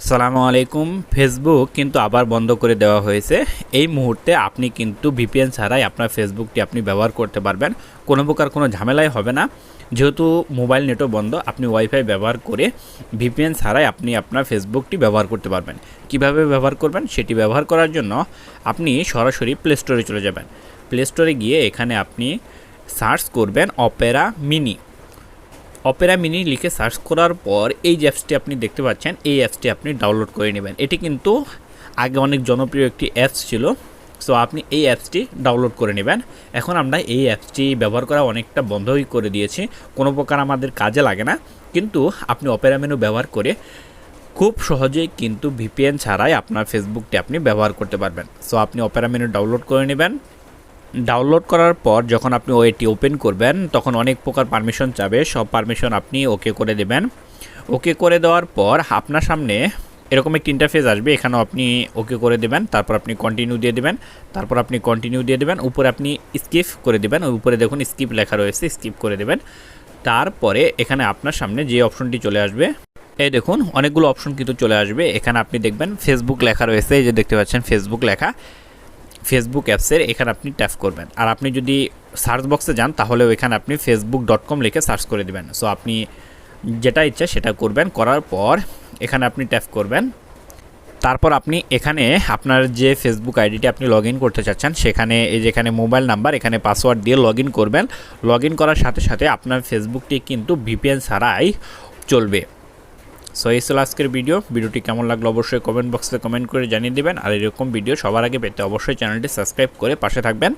আসসালামু আলাইকুম। ফেসবুক কিন্তু আবার বন্ধ করে দেওয়া হয়েছে। এই মুহূর্তে আপনি কিন্তু ভিপিএন ছাড়াই আপনার ফেসবুকটি আপনি ব্যবহার করতে পারবেন। কোনো প্রকার কোনো ঝামেলাই হবে না। যেহেতু মোবাইল নেটও বন্ধ, আপনি ওয়াইফাই ব্যবহার করে ভিপিএন ছাড়াই আপনি আপনার ফেসবুকটি ব্যবহার করতে পারবেন। কীভাবে ব্যবহার করবেন সেটি ব্যবহার করার জন্য আপনি সরাসরি প্লে স্টোরে চলে যাবেন। প্লে স্টোরে গিয়ে এখানে আপনি সার্চ করবেন অপেরা মিনি অপেরা মিনি লিখে সার্চ করার পর এই অ্যাপসটি আপনি দেখতে পাচ্ছেন, এই অ্যাপসটি আপনি ডাউনলোড করে নেবেন। এটি কিন্তু আগে অনেক জনপ্রিয় একটি অ্যাপস ছিল। সো আপনি এই অ্যাপসটি ডাউনলোড করে নেবেন। এখন আমরা এই অ্যাপসটি ব্যবহার করা অনেকটা বন্ধই করে দিয়েছি। কোনো প্রকার আমাদের কাজে লাগে না। কিন্তু আপনি অপেরা মেনু ব্যবহার করে খুব সহজেই কিন্তু ভিপিএন ছাড়াই আপনার ফেসবুকটি আপনি ব্যবহার করতে পারবেন। সো আপনি অপেরা মেনু ডাউনলোড করে নেবেন। ডাউনলোড করার পর যখন আপনি ওয়েটি ওপেন করবেন, তখন অনেক প্রকার পারমিশন চাবে। সব পারমিশন আপনি ওকে করে দেবেন। ওকে করে দেওয়ার পর আপনার সামনে এরকম একটি ইন্টারফেস আসবে। এখানেও আপনি ওকে করে দেবেন, তারপর আপনি কন্টিনিউ দিয়ে দেবেন, তারপর আপনি কন্টিনিউ দিয়ে দেবেন, উপরে আপনি স্কিপ করে দেবেন ওই উপরে দেখুন স্কিপ লেখা রয়েছে স্কিপ করে দেবেন। তারপরে এখানে আপনার সামনে যে অপশনটি চলে আসবে, এই দেখুন, অনেকগুলো অপশন কিন্তু চলে আসবে। এখানে আপনি দেখবেন ফেসবুক লেখা রয়েছে, এই যে দেখতে পাচ্ছেন ফেসবুক লেখা। ফেসবুক অ্যাপসের এখানে আপনি ট্যাপ করবেন। আর আপনি যদি সার্চ বক্সে যান তাহলে এখানে আপনি ফেসবুক ডট কম লিখে সার্চ করে দেবেন। সো আপনি যেটা ইচ্ছা সেটা করবেন। করার পর এখানে আপনি ট্যাপ করবেন। তারপর আপনি এখানে আপনার যে ফেসবুক আইডিটি আপনি লগ করতে চাচ্ছেন, সেখানে এই যেখানে মোবাইল নাম্বার এখানে পাসওয়ার্ড দিয়ে লগ করবেন। লগ করার সাথে সাথে আপনার ফেসবুকটি কিন্তু ভিপিএন ছাড়াই চলবে। সো এই ছিল আজকের ভিডিও ভিডিওটি কেমন লাগল অবশ্যই কমেন্ট বক্সে কমেন্ট করে জানিয়ে দেবেন। আর এরকম ভিডিও সবার আগে পেতে অবশ্যই চ্যানেলটি সাবস্ক্রাইব করে পাশে থাকবেন।